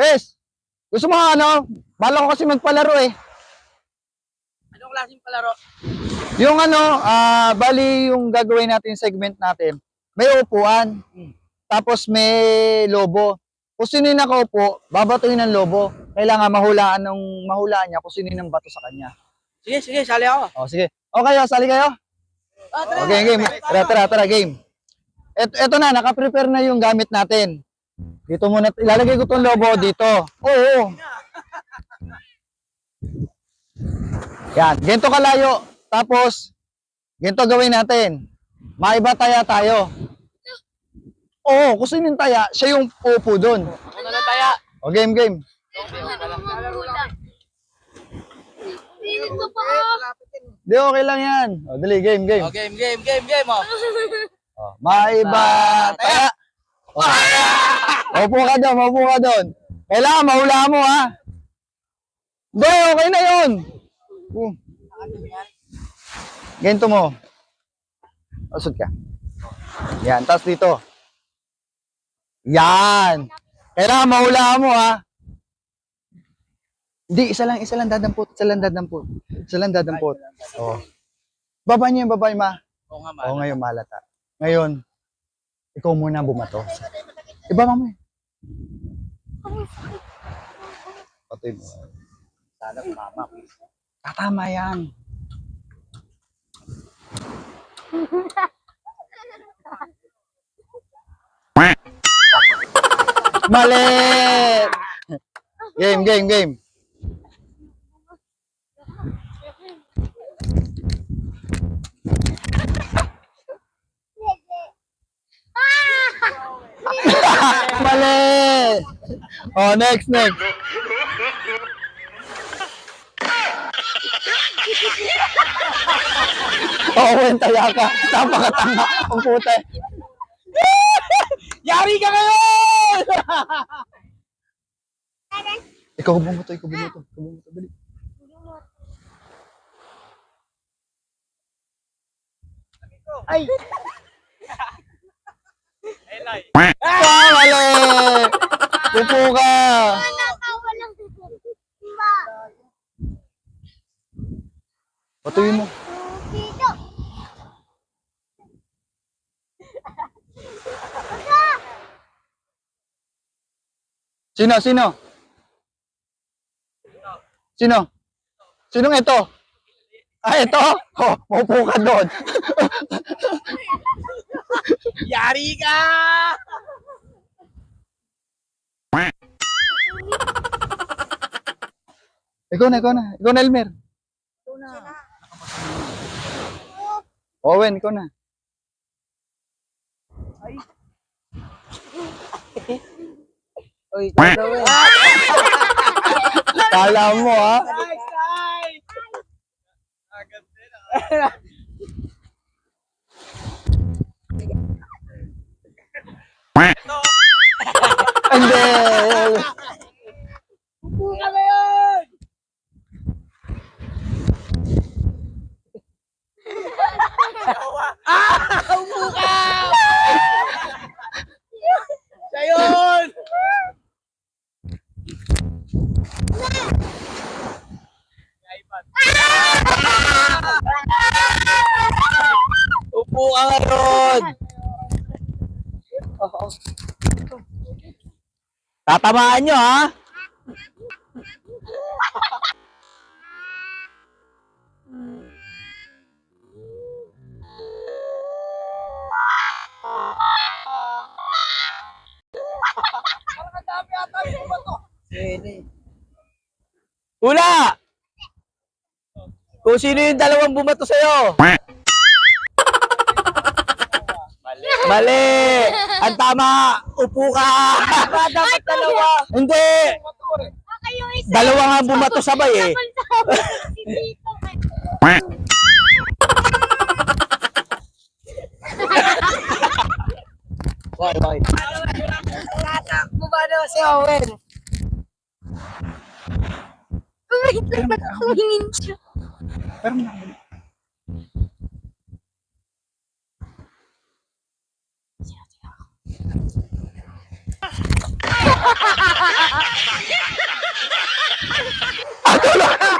Pes, gusto mo ano? Bala ko kasi magpalaro eh. Anong klaseng palaro? Yung ano, ah, bali yung gagawin natin segment natin. May upuan. Tapos may lobo. Kung sino yung nakaupo, babatuhin ng lobo. Kailangan mahulaan ng mahulaan niya kung sino yung bato sa kanya. Sige, sige, sali ako. O sige. O kayo, sali kayo. Ah, tara. Okay, game. Tara, tara, tara, game. Eto, eto na, naka-prepare na yung gamit natin. Dito muna, ilalagay ko tong lobo dito. Oo. Yan, ganito kalayo. Tapos, ganito gawin natin. Maiba taya tayo. Oo, kung sino yung taya, siya yung upo doon. Ako na lang taya. O, game, game. Pilit ko pa. Di, okay lang yan. O, dali, game, game. Oh, game, game, game, game, oh. O, maiba taya. O, Maupo ka doon, maupo ka doon. Kailangan mahula mo, ha? Hindi, okay na yun. Uh. Ganito mo. Usod ka. Yan, tapos dito. Yan. Kailangan mahula mo, ha? Hindi, isa lang, isa lang dadampot, isa lang dadampot. Isa lang dadampot. Oo. Baba niyo yung babae, ma. Oo nga, Oo, man. ngayon malata. Ngayon, ikaw muna bumato. Ibaba mo eh. Pati mo. Sana mama. Tatama yan. Mali! Game, game, game. Mali! Oh, next, next. Oh, taya ka. Napakatanga. Ang puta. Yari ka ngayon! Ikaw bumuto, ikaw bumuto. Ikaw bumuto, dali. Ay! Elay. Ah, mali! Upo ka. Patuloy mo. Sino, sino? Sino? Sinong ito? Ah, ito? Oh, maupo ka doon. Yari ka! ikaw na, ikaw na. Ikaw na, Elmer. Ito na. Owen, ikaw na. Uy, gagawin. Kala mo, ha? Nice, nice! Agad din, ah. Hindi. Upo ka ngayon! ah! Upo ka! Siya yun! Upo ka ngayon! Tatamaan nyo, ha? Hula! Kung sino yung dalawang bumato sa'yo? Mali. Ang tama! Upo ka! Dapat dalawa! Hindi! Isa. Dalawa nga bumato sabay eh. Si Tito. Why, why? Bumano si Owen. Wait lang, ba't tumingin siya? Pero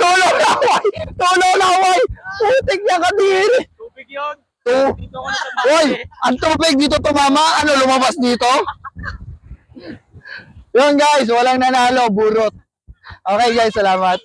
Tulong na away! Eh. Tulong na! Putik eh. niya kadiri! Tubig yun! Tu- Uy! Ang tubig dito tumama! Ano lumabas dito? Yun guys, walang nanalo, burot. Okay guys, salamat.